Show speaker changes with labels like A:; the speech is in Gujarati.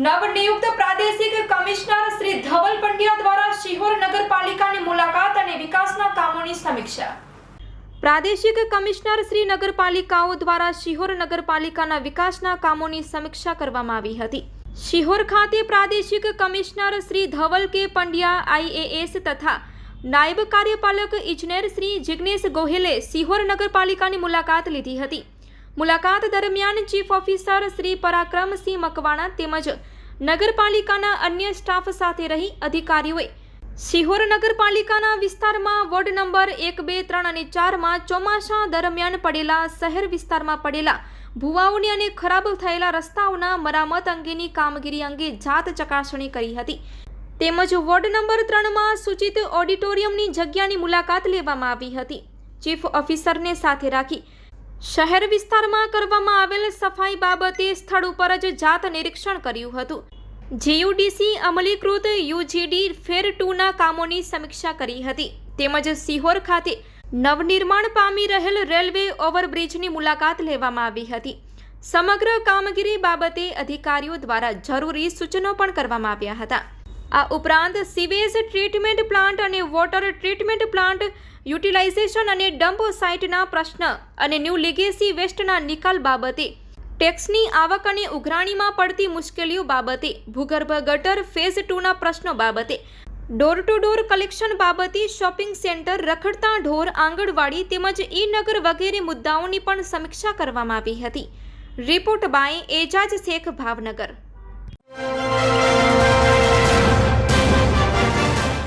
A: નવનિયુક્ત પ્રાદેશિક કમિશનર શ્રી ધવલ પંડ્યા દ્વારા શિહોર નગરપાલિકાની મુલાકાત અને વિકાસના કામોની સમીક્ષા. પ્રાદેશિક કમિશનર શ્રી નગરપાલિકાઓ દ્વારા શિહોર નગરપાલિકાના વિકાસના કામોની સમીક્ષા કરવામાં આવી હતી. શિહોર ખાતે પ્રાદેશિક કમિશનર શ્રી ધવલ કે પંડ્યા આઈએએસ તથા નાયબ કાર્યપાલક ઇજનેર શ્રી જિગ્નેશ ગોહેલે શિહોર નગરપાલિકાની મુલાકાત લીધી હતી. મુલાકાત દરમિયાન ચીફ ઓફિસર શ્રી પરાક્રમસિંહ મકવાણા તેમજ નગરપાલિકાના અન્ય સ્ટાફ સાથે રહી અધિકારીઓએ શિહોર નગરપાલિકાના વિસ્તારમાં વોર્ડ નંબર એક, બે, ત્રણ અને ચારમાં ચોમાસા દરમિયાન પડેલા શહેર વિસ્તારમાં પડેલા ભૂવાઓની અને ખરાબ થયેલા રસ્તાઓના મરામત અંગેની કામગીરી અંગે જાત ચકાસણી કરી હતી. તેમજ વોર્ડ નંબર ત્રણમાં સૂચિત ઓડિટોરિયમની જગ્યાની મુલાકાત લેવામાં આવી હતી. ચીફ ઓફિસરને સાથે રાખી શહેર વિસ્તારમાં કરવામાં આવેલ સફાઈ બાબતે સ્થળ ઉપર જ જાત નિરીક્ષણ કર્યું હતું. જીયુડીસી અમલીકૃત યુજીડી ફેર ટુના કામોની સમીક્ષા કરી હતી. તેમજ સિહોર ખાતે નવનિર્માણ પામી રહેલ રેલવે ઓવરબ્રિજની મુલાકાત લેવામાં આવી હતી. સમગ્ર કામગીરી બાબતે અધિકારીઓ દ્વારા જરૂરી સૂચનો પણ કરવામાં આવ્યા હતા. આ ઉપરાંત સીવેજ ટ્રીટમેન્ટ પ્લાન્ટ અને વોટર ટ્રીટમેન્ટ પ્લાન્ટ, યુટિલાઇઝેશન અને ડમ્પ સાઇટના પ્રશ્ન અને ન્યૂ લિગેસી વેસ્ટના નિકાલ બાબતે. ટેક્સની આવક અને ઉઘરાણીમાં પડતી મુશ્કેલીઓ બાબતે, ભૂગર્ભ ગટર ફેઝ ટુના પ્રશ્નો બાબતે. ડોર ટુ ડોર કલેક્શન બાબતે શોપિંગ સેન્ટર રખડતા ઢોર આંગણવાડી તેમજ ઈ નગર વગેરે મુદ્દાઓની પણ સમીક્ષા કરવામાં આવી હતી. Report by Ejaz Shaikh, Bhavnagar.